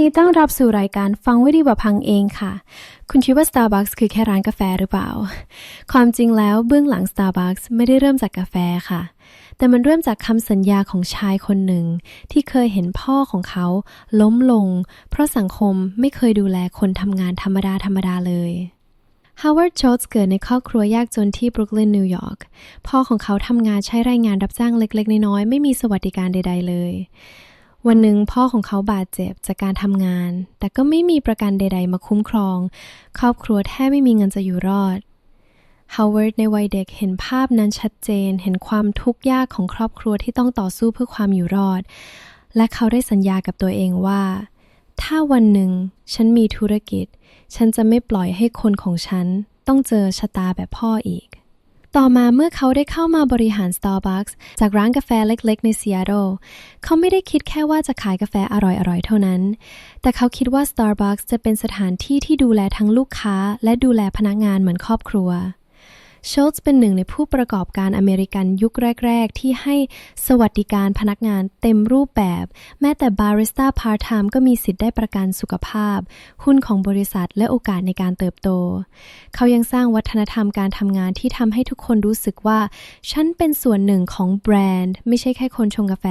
ดีต้อนรับสู่รายการฟังไว้ดีกว่าพังเองค่ะ คุณคิดว่า Starbucks คือแค่ร้านกาแฟหรือเปล่า ความจริงแล้วเบื้องหลัง Starbucks ไม่ได้เริ่มจากกาแฟค่ะ แต่มันเริ่มจากคำสัญญาของชายคนหนึ่ง ที่เคยเห็นพ่อของเขาล้มลง เพราะสังคมไม่เคยดูแลคนทำงานธรรมดาธรรมดาเลย Howard Schultz เกิดในครอบครัวยากจนที่บรุกลินนิวยอร์ก พ่อของเขาทำงานใช้แรงงานรับจ้างเล็กๆ น้อยๆ ไม่มีสวัสดิการใด ๆ เลย วันหนึ่งพ่อของเขาบาดเจ็บจากการทำงาน แต่ก็ไม่มีประกันใด ๆ มาคุ้มครอง ครอบครัวแทบไม่มีเงินจะอยู่รอด Howard ในวัยเด็กเห็นภาพนั้นชัดเจน เห็นความทุกข์ยากของครอบครัวที่ต้องต่อสู้เพื่อความอยู่รอด และเขาได้สัญญากับตัวเองว่า ถ้าวันหนึ่งฉันมีธุรกิจ ฉันจะไม่ปล่อยให้คนของฉันต้องเจอชะตาแบบพ่ออีก ต่อมาเมื่อเขาได้เข้ามาบริหาร Starbucks จากร้านกาแฟเล็กๆ ในซีแอตเทิลเขาไม่ได้คิดแค่ว่าจะขายกาแฟอร่อยๆ เท่านั้น แต่เขาคิดว่า Starbucks จะเป็นสถานที่ที่ดูแลทั้งลูกค้า และดูแลพนักงานเหมือนครอบครัว ชลส์เป็นหนึ่งในผู้ประกอบการอเมริกันยุคแรก ๆ ที่ให้สวัสดิการพนักงานเต็มรูปแบบ แม้แต่บาริสต้าพาร์ทไทม์ก็มีสิทธิ์ได้ประกันสุขภาพ หุ้นของบริษัทและโอกาสในการเติบโต เขายังสร้างวัฒนธรรมการทำงานที่ทำให้ทุกคนรู้สึกว่า ฉันเป็นส่วนหนึ่งของแบรนด์ ไม่ใช่แค่คนชงกาแฟ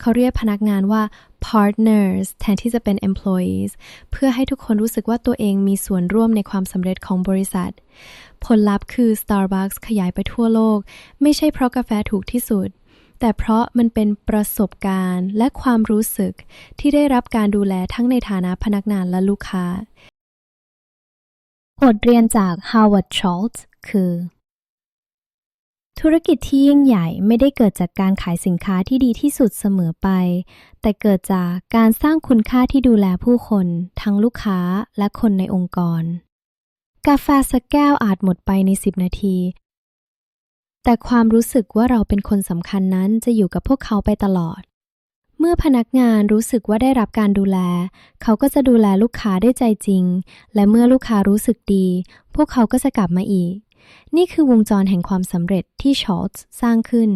เขาเรียกพนักงานว่า partners แทนที่จะเป็น employees เพื่อให้ทุกคนรู้สึกว่าตัวเองมีส่วนร่วมในความสำเร็จของบริษัท ผลลัพธ์คือ Starbucks ขยายไปทั่วโลก ไม่ใช่เพราะกาแฟถูกที่สุด แต่เพราะมันเป็นประสบการณ์และความรู้สึกที่ได้รับการดูแลทั้งในฐานะพนักงานและลูกค้า บทเรียนจาก Howard Schultz คือ ธุรกิจที่ยิ่งใหญ่ไม่ได้เกิดจากการขายสินค้าที่ดีที่สุดเสมอไป แต่เกิดจากการสร้างคุณค่าที่ดูแลผู้คน ทั้งลูกค้าและคนในองค์กร กาแฟสักแก้วอาจหมดไปใน 10 นาที แต่ความรู้สึกว่าเราเป็นคนสำคัญนั้นจะอยู่กับพวกเขาไปตลอด เมื่อพนักงานรู้สึกว่าได้รับการดูแล เขาก็จะดูแลลูกค้าได้ใจจริง และเมื่อลูกค้ารู้สึกดี พวกเขาก็จะกลับมาอีก นี่คือวงจรแห่งความสำเร็จที่ชอตส์สร้างขึ้น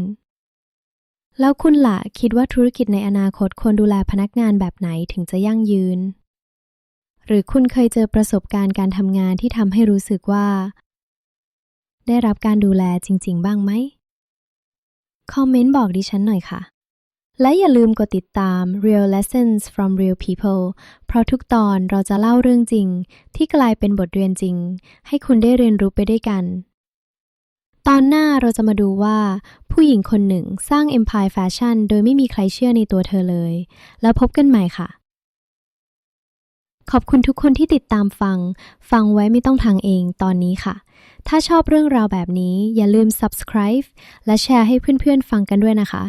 แล้วคุณล่ะคิดว่าธุรกิจในอนาคตควรดูแลพนักงานแบบไหนถึงจะยั่งยืน หรือคุณเคยเจอประสบการณ์การทำงานที่ทำให้รู้สึกว่า ได้รับการดูแลจริง ๆ บ้างไหมคอมเมนต์บอกดิฉันหน่อยค่ะ และอย่าลืมกดติดตาม Real Lessons from Real People เพราะทุกตอนเราจะเล่าเรื่องจริง ที่กลายเป็นบทเรียนจริง ให้คุณได้เรียนรู้ไปด้วยกัน ตอนหน้าเราจะมาดูว่า ผู้หญิงคนหนึ่งสร้าง Empire Fashion โดยไม่มีใครเชื่อในตัวเธอเลย แล้วพบกันใหม่ค่ะ ขอบคุณทุกคนที่ติดตามฟัง ฟังไว้ไม่ต้องทางเองตอนนี้ค่ะ ถ้าชอบเรื่องราวแบบนี้อย่าลืม subscribe และแชร์ให้เพื่อนๆฟังกันด้วยนะคะ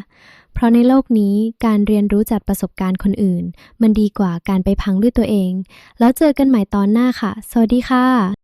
เพราะในโลกนี้การเรียนรู้จากประสบการณ์คนอื่น มันดีกว่าการไปพังด้วยตัวเอง แล้วเจอกันใหม่ตอนหน้าค่ะ สวัสดีค่ะ